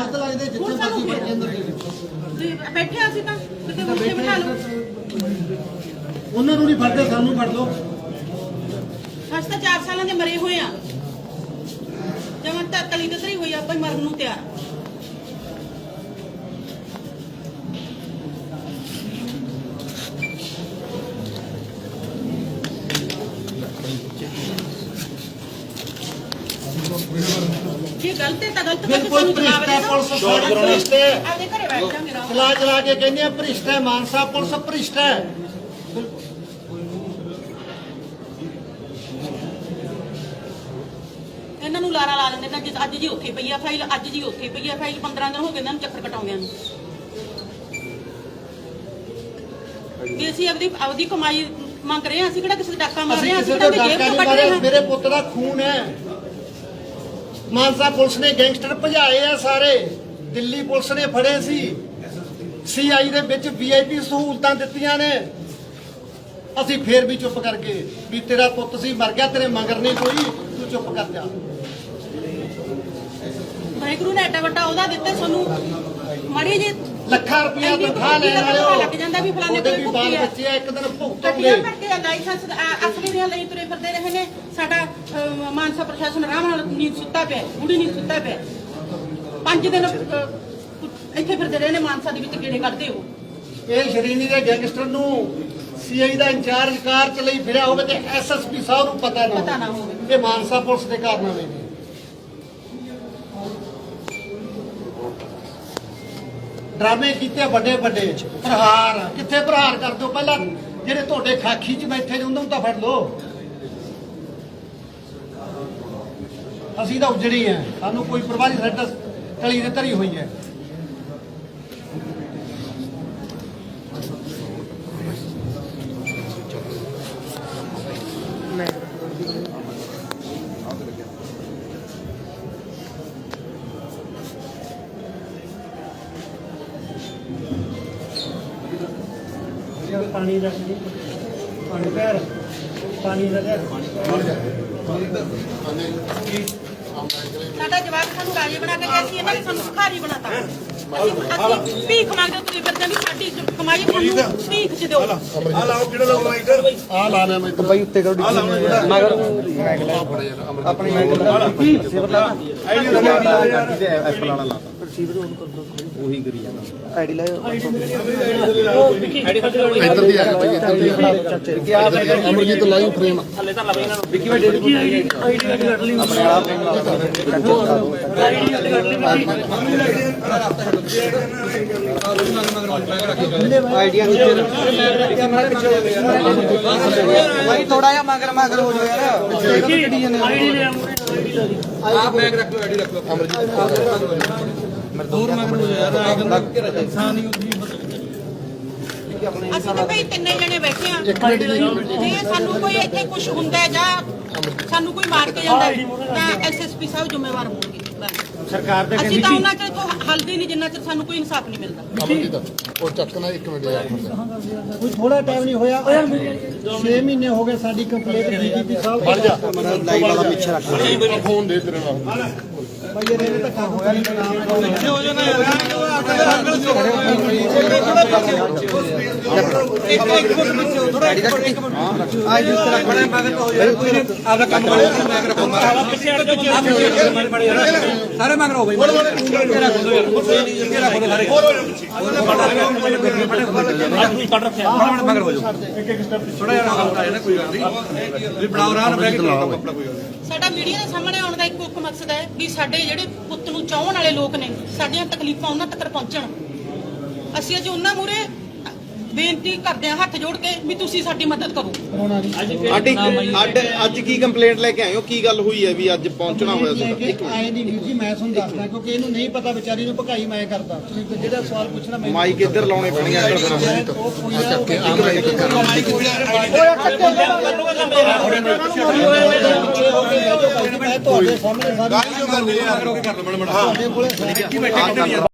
ਗਲਤ ਲੱਗਦੇ ਜਿੱਥੇ ਹੁਣ ਸਾਨੂੰ ਮਰਜ਼ੀ ਫੇਰ। ਬੈਠੇ ਅੰਦਰ ਦੇ ਵਿੱਚ। ਤੁਸੀਂ ਬੈਠੇ ਅਸੀਂ ਤਾਂ ਕਿਤੇ ਉੱਥੇ ਬਿਠਾ ਲਓ ਉਹਨਾਂ ਨੂੰ ਨਹੀਂ ਫੜਦੇ ਸਾਨੂੰ ਫੜ ਲਓ ਅਸੀਂ ਤਾਂ 4 ਸਾਲਾਂ ਦੇ ਮਰੇ ਹੋਏ ਆ ਜਮਨ ਤਾਂ ਤਲੀ ਤਸਰੀ ਹੋਈ ਆਪਾਂ ਮਰਨ ਨੂੰ ਤਿਆਰ ਜੇ ਗਲਤ ਹੈ ਤਾਂ ਗਲਤ ਕਰਕੇ ਬਿਲਕੁਲ ਸਾਨੂੰ ਭ੍ਰਿਸ਼ਟ ਹੈ ਜਵਾਬ ਪੁਲਿਸ ਸਾਡੀ ਭ੍ਰਿਸ਼ਟ ਹੈ ਆਪਦੇ ਘਰੇ ਬੈਠ ਜਾਾਂਗੇ ਰਾਮ ਚਲਾ ਚਲਾ ਕੇ ਕਹਿੰਦੇ ਆ ਭ੍ਰਿਸ਼ਟ ਹੈ ਮਾਨਸਾ ਪੁਲਿਸ ਭ੍ਰਿਸ਼ਟ ਹੈ। ਇਹਨਾਂ ਨੂੰ ਲਾਰਾ ਲਾ ਦਿੰਦੇ ਨਾ ਜਿਸ ਅੱਜ ਜੀ ਉੱਥੇ ਪਈ ਆ ਫਾਈਲ ਅੱਜ ਜੀ ਉੱਥੇ ਪਈ ਆ ਫਾਈਲ 15 ਦਿਨ ਹੋ ਗਏ ਇਹਨਾਂ ਨੂੰ ਚੱਕਰ ਕਟਾਉਂਦਿਆਂ ਨੂੰ। ਵੀ ਅਸੀਂ ਆਪਦੀ ਆਪਦੀ ਕਮਾਈ ਮੰਗ ਰਹੇ ਹਾਂ ਅਸੀਂ ਕਿਹੜਾ ਕਿਸੇ ਦਾ ਡਾਕਾ ਮਾਰ ਰਹੇ ਹਾਂ ਕਿਸੇ ਅਸੀਂ ਤੋਂ ਕਿਹੜਾ ਡਾਕਾ ਜੇਬ ਨਹੀਂ ਤੋਂ ਕੱਢ ਮਾਰਿਆ ਰਹੇ ਹਾਂ। ਮੇਰੇ ਪੁੱਤ ਦਾ ਖੂਨ ਹੈ। ਮਾਨਸਾ ਪੁਲਿਸ ਨੇ ਗੈਂਗਸਟਰ ਭਜਾਏ ਆ ਸਾਰੇ। ਦਿੱਲੀ ਪੁਲਿਸ ਨੇ ਫੜੇ ਸੀ। ਸੀਆਈ ਦੇ ਵਿੱਚ ਵੀਆਈਪੀ ਸਹੂਲਤਾਂ ਦਿੱਤੀਆਂ ਨੇ। ਅਸੀਂ ਫੇਰ ਵੀ ਚੁੱਪ ਕਰਕੇ ਵੀ ਤੇਰਾ ਪੁੱਤ ਸੀ, ਮਰ ਗਿਆ, ਤੇਰੇ ਮੰਗਰ ਨਹੀਂ ਕੋਈ, ਤੂੰ ਚੁੱਪ ਕਰ ਜਾ। ਵਾਹਿਗੁਰੂ ਨੇ ਐਡਾ ਵੱਡਾ ਉਹਦਾ ਦਿੱਤਾ ਸਾਨੂੰ। ਮਾੜੀ ਜੀ ਲੱਖਾਂ ਰੁਪਇਆ ਤਨਖਾਹ ਲੈਣ ਵਾਲਿਓ ਲੱਗ ਜਾਂਦਾ ਵੀ ਫਲਾਣੇ ਉਹਦੇ ਕੋਲ ਵੀ ਭੁੱਖੀ ਬਾਲ ਆ। ਬੱਚੇ ਆ ਇੱਕ ਦਿਨ ਭੁਗਤਣਗੇ ਗੱਡੀਆਂ ਲਾਇਸੈਂਸ ਅ- ਅਸਲੀ ਦੀਆਂ ਲਈ ਤੁਰੇ ਫਿਰਦੇ ਰਹੇ ਨੇ। ਸਾਡਾ ਅ, ਮਾਨਸਾ ਪ੍ਰਸ਼ਾਸਨ ਆਰਾਮ ਨਾਲ ਨੀਂਦ ਸੁੱਤਾ ਪਿਆ ਬੁੜੀ ਨੀਂਦ ਸੁੱਤਾ ਪਿਆ। ਪੰਜ ਦਿਨ ਅ, ਇੱਥੇ ਫਿਰਦੇ ਰਹੇ ਨੇ ਮਾਨਸਾ ਦੇ ਵਿੱਚ ਗੇੜੇ ਕੱਢਦੇ ਹੋ ਇਹ ਸ਼੍ਰੇਣੀ ਦੇ ਗੈਂਗਸਟਰ ਨੂੰ ਸੀਆਈ ਦਾ ਇੰਚਾਰਜ ਕਾਰ ਚ ਲਈ ਫਿਰਿਆ ਹੋਵੇ ਤੇ ਐਸਐਸਪੀ ਸਾਹਿਬ ਨੂੰ ਪਤਾ ਨਾ ਪਤਾ ਨਾ ਹੋਵੇ। ਇਹ ਮਾਨਸਾ ਪੁਲਿਸ ਦੇ ਕਾਰਨਾਮੇ ਨੇ। ਡਰਾਮੇ ਕੀਤੇ ਵੱਡੇ ਵੱਡੇ ਪ੍ਰਹਾਰ, ਕਿੱਥੇ ਪ੍ਰਹਾਰ ਕਰ ਦਿਓ ਪਹਿਲਾਂ ਜਿਹੜੇ ਤੁਹਾਡੇ ਖਾਖੀ 'ਚ ਬੈਠੇ ਨੇ, ਉਹਨਾਂ ਨੂੰ ਤਾਂ ਫੜ ਲਓ। ਅਸੀਂ ਤਾਂ ਉਜੜੀ ਆ ਸਾਨੂੰ ਕੋਈ ਪਰਵਾਹ ਨਹੀਂ ਸਾਡਾ ਟਲੀ ਦੇ ਧਰੀ ਹੋਈ ਹੈ ਪਾਣੀ ਦਾ ਪਾਣੀ ਪੈਰ ਪਾਣੀ ਦਾ ਸਾਡਾ ਜਵਾਬ ਸਾਨੂੰ ਰਾਜੇ ਬਣਾ ਕੇ ਗਿਆ ਸੀ ਇਹਨਾਂ ਨੇ ਸਾਨੂੰ ਭਿਖਾਰੀ ਬਣਾਤਾ। ਅਸੀਂ ਅਸੀਂ ਭੀਖ ਮੰਗਦੇ ਫਿਰਦੇ ਹਾਂ ਵੀ ਸਾਡੀ ਕਮਾਈ ਸਾਨੂੰ ਭੀਖ ਚ ਦਿਓ। ਆ ਲਾਓ ਕਿਹੜਾ ਲਾਓ ਮਾਈਕ ਆ ਲਾ ਲਿਆ ਮੈਂ ਬਾਈ ਉੱਤੇ ਕਰੋ ਮਗਰ ਆਪਣੀ ਮੈਂ ਆਈਡੀ ਲਗਾ ਯਾਰ। ਐਪ ਲਾਣਾ ਲਾਤਾ ਉਹੀ ਕਰੀ ਜਾਂਦਾ। ਆਈਡੀ ਲਾਇਓ। ਇੱਧਰ ਦੀ ਆ ਭਾਈ ਇੱਧਰ ਦੀ ਆ। ਅਮਰਜੀਤ ਲਾਈਵ ਫਰੇਮ ਵਿੱਕੀ ਭਾਈ ਡੇਢ ਆਈਡੀ ਕੱਢ ਲਈ। ਆਪਣੇ ਵਾਲਾ ਫਰੇਮ ਲਾ ਦੋ ਆਈਡੀਆ ਨੀਚੇ ਭਾਈ ਥੋੜਾ ਜਿਹਾ ਮਗਰ ਮਗਰ ਹੋ ਜਾਓ ਯਾਰ। ਕਿਹੜੀ ਜਾਂਦੇ ਆਈਡੀ ਲੈ ਆਪ ਬੈਗ ਰੱਖ ਲਓ ਆਈਡੀ ਰੱਖ। ਲਓ ਮਜ਼ਦੂਰ ਮਗਰ ਹੋ ਯਾਰ ਇਨਸਾਨ ਹੀ ਅਸੀਂ ਤਾਂ ਭਾਈ ਤਿੰਨੇ ਜਣੇ ਬੈਠੇ ਆ। ਜੇ। ਸਾਨੂੰ ਕੋਈ ਇੱਥੇ ਕੁਝ ਹੁੰਦਾ ਹੈ ਜਾਂ ਸਾਨੂੰ ਕੋਈ ਮਾਰ ਕੇ ਜਾਂਦਾ ਹੈ, ਤਾਂ ਐਸਐਸਪੀ ਸਾਹਿਬ ਜ਼ਿੰਮੇਵਾਰ ਹੋਣਗੇ। ਸਰਕਾਰ ਦੇ ਅਸੀਂ ਤਾਂ ਉਹਨਾਂ ਚਿਰ ਤੋਂ ਹਲਦੀ ਨਹੀਂ ਜਿੰਨਾ ਚਿਰ ਸਾਨੂੰ ਕੋਈ ਇਨਸਾਫ ਨਹੀਂ ਮਿਲਦਾ। ਅਮਰਜੀਤ ਉਹ ਚੱਕਣਾ ਇੱਕ ਮਿੰਟ ਯਾਰ। ਕੋਈ ਥੋੜਾ ਟਾਈਮ ਨਹੀਂ ਹੋਇਆ। 6 ਮਹੀਨੇ ਹੋ ਗਏ ਸਾਡੀ ਕੰਪਲੀਟ ਡੀਜੀਪੀ ਸਾਹਿਬ। ਫੜ ਜਾ। ਲਾਈਵ ਵਾਲਾ ਪਿੱਛੇ ਰੱਖ। ਫੋਨ ਦੇ ਤੇਰੇ ਨਾਲ। ਸਾਰੇ ਮਗਰ ਹੋ ਬਈ ਥੋੜਾ ਜਿਹਾ ਨਾ ਕੋਈ ਗੱਲ ਨਹੀਂ ਵੀ ਬਣਾਓ ਰਾਹ ਨਾ ਕੰਮ ਆਪਣਾ ਕੋਈ ਗੱਲ ਨਹੀਂ। ਸਾਡਾ ਮੀਡੀਆ ਦੇ ਸਾਹਮਣੇ ਆਉਣ ਦਾ ਇੱਕੋ ਇੱਕ ਮਕਸਦ ਹੈ ਵੀ ਸਾਡੇ ਜਿਹੜੇ ਪੁੱਤ ਨੂੰ ਚਾਹਣ ਵਾਲੇ ਲੋਕ ਨੇ, ਸਾਡੀਆਂ ਤਕਲੀਫਾਂ ਉਹਨਾਂ ਤੱਕ ਪਹੁੰਚਣ। ਅਸੀਂ ਅੱਜ ਉਹਨਾਂ ਮੂਰੇ ਬੇਨਤੀ ਕਰਦੇ ਹਾਂ ਹੱਥ ਜੋੜ ਕੇ ਵੀ ਤੁਸੀਂ ਸਾਡੀ ਮਦਦ ਕਰੋ ਆਂਟੀ ਅੱਜ ਅੱਜ ਕੀ ਕੰਪਲੇਂਟ ਲੈ ਕੇ ਆਏ ਹੋ ਕੀ ਗੱਲ ਹੋਈ ਹੈ ਵੀ ਅੱਜ ਪਹੁੰਚਣਾ ਹੋਇਆ ਤੁਹਾਡਾ ਆਏ ਨਹੀਂ ਵੀਰ ਜੀ ਮੈਂ ਤੁਹਾਨੂੰ ਦੱਸਦਾ ਕਿਉਂਕਿ ਇਹਨੂੰ ਨਹੀਂ ਪਤਾ ਵਿਚਾਰੀ ਨੂੰ ਭਕਾਈ ਮੈਂ ਕਰਦਾ ਤੁਸੀਂ ਜਿਹੜਾ ਸਵਾਲ ਪੁੱਛਣਾ ਮੈਂ ਮਾਈਕ ਇੱਧਰ ਲਾਉਣੇ ਪੈਣਗੇ ਇੱਧਰ ਫਿਰ ਉਹ ਕੋਈ ਆ ਆ ਕੇ ਆ ਮੈਂ ਇੱਕ ਤੁਹਾਡੇ ਸਾਹਮਣੇ ਸਾਰੀ ਗਾਲੀ ਕਰ ਲਿਆ ਤੁਹਾਡੇ ਕੋਲੇ